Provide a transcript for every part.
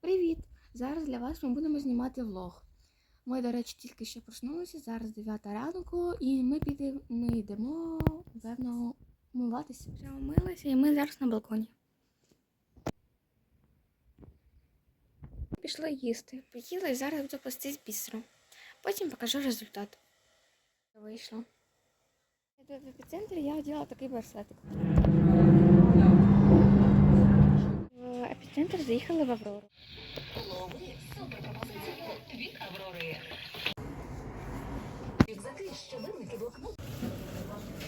Привіт! Зараз для вас ми будемо знімати влог. Ми, до речі, тільки що проснулися, зараз 9 ранку, і ми підемо, ми йдемо, певно, умиватися. Вже умилися, і ми зараз на балконі. Пішли їсти. Поїли і зараз буду плести з бісером. Потім покажу результат. Вийшло. В епіцентрі я одягла такий барсетик. В епіцентр заїхали в Аврору.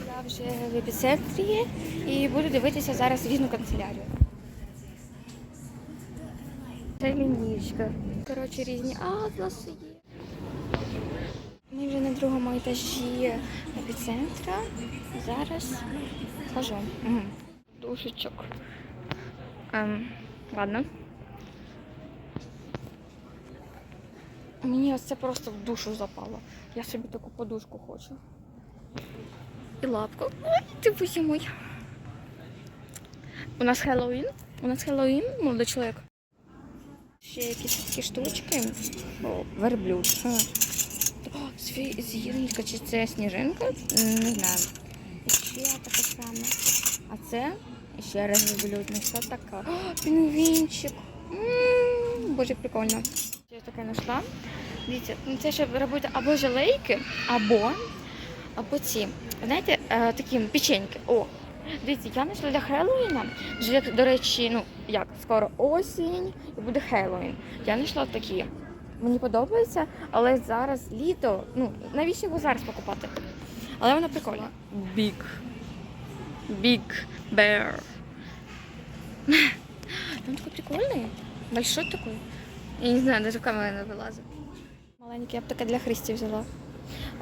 Я вже в епіцентрі і буду дивитися зараз різну канцелярію. Це лінійка. Коротше, різні атласи є. Ми вже на другому етажі епіцентра. Зараз хожу. Угу. Душечок. Ем, ладно. Мені ось це просто в душу запало. Я собі таку подушку хочу. І лапку. Ой, ти боже мой. У нас Хеллоуін. У нас Хеллоуін, молодий чоловік. Ще якісь такі штучки. О, верблюд. О, зірка, чи це сніжинка? Не знаю. І ще таке саме. А це ще раз верблюд. Ну що таке? О, пінгвінчик. М, Боже, прикольно. Я таке знайшла. Дивіться, ну це щоб робити або жалейки, або, або ці. Знаєте, е, такі печеньки. О, дивіться, я знайшла для Хеллоуіна. Вже, до речі, ну як, скоро осінь і буде Хеллоуін. Я знайшла такі. Мені подобається, але зараз літо. Ну, навіщо його зараз покупати? Але вона прикольна. Big. Big Bear. Він такий прикольний. Большой такой. Я не знаю, навіть в камеру не вилазить. Маленький, я б таке для Христі взяла.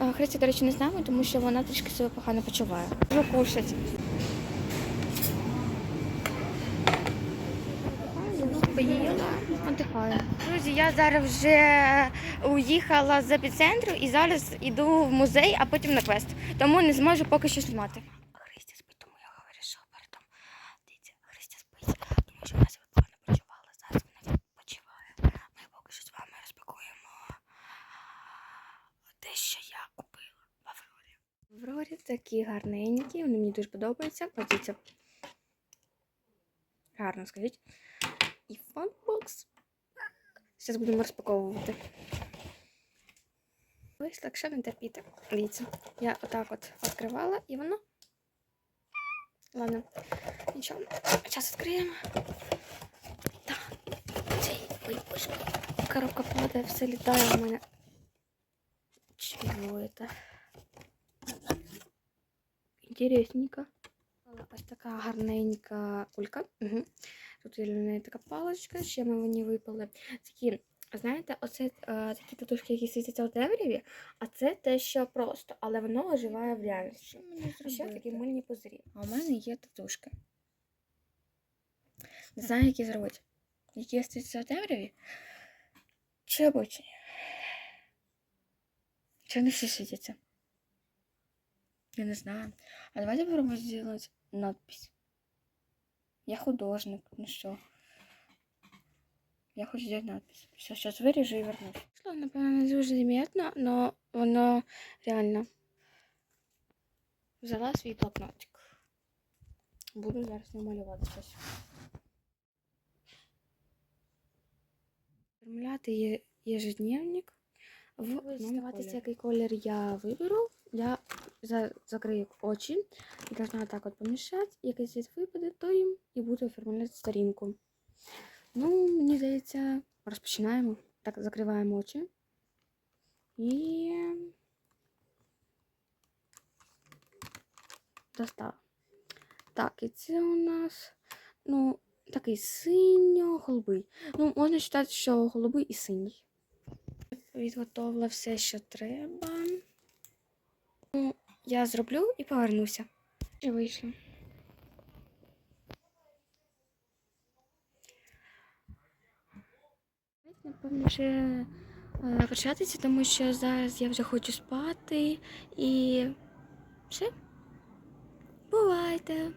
А, Христі, до речі, не з нами, тому що вона трішки себе погано почуває. Можу. Поїла, отдихаю. Друзі, я зараз вже уїхала з епіцентру і зараз йду в музей, а потім на квест. Тому не зможу поки що знімати. Христя спить, тому я говорю, що передом. Дивіться, Христя спить, тому що вона себе погано почувала. Зараз вона відпочиває. Ми поки що з вами розпакуємо те, що я купила в Аврорі. В Аврорі такі гарненькі, вони мені дуже подобаються. Подивіться. Гарно, скажіть. І фанбокс. Зараз будемо розпаковувати. Ось що не терпіти. Дивіться, я отак от відкривала і воно. Ладно, нічого. Зараз відкриємо. Так, цей боже, коробка падає, все літає у мене. Чого це? Інтересненько. Ось така гарненька кулька. Угу. Тут є неї така паличка, ще ми мені випали. Такі, знаєте, оце е, такі татушки, які світяться у темряві, а це те, що просто, але воно оживає в реальності. А ще такі мильні пузирі. А у мене є татушки. Не знаю, які зробити. Які світяться у темряві? Чи обочині? Чи вони всі світяться? Я не знаю. А давайте попробуем сделать надпись. Я художник, ну что? Я хочу сделать надпись. Все, сейчас вырежу и вернусь. Що, напевно, не дуже заметно, но воно реально. Взяла свій блокнотик. Буду зараз намалювати щось. Формуляти є ежедневник. В одному кольорі. який колір я виберу. Я за- закрию очі і должна так от помішати. Який світ випаде, то їм і буду оформляти сторінку. Ну, мені здається, розпочинаємо. Так, закриваємо очі. І. Достав. Так, і це у нас, ну, такий синьо-голубий. Ну, можна вважати, що голубий і синій. Відготовила все, що треба. Ну, я зроблю і повернуся. І вийшло. Напевно, вже е, початися, тому що зараз я вже хочу спати і все. Бувайте!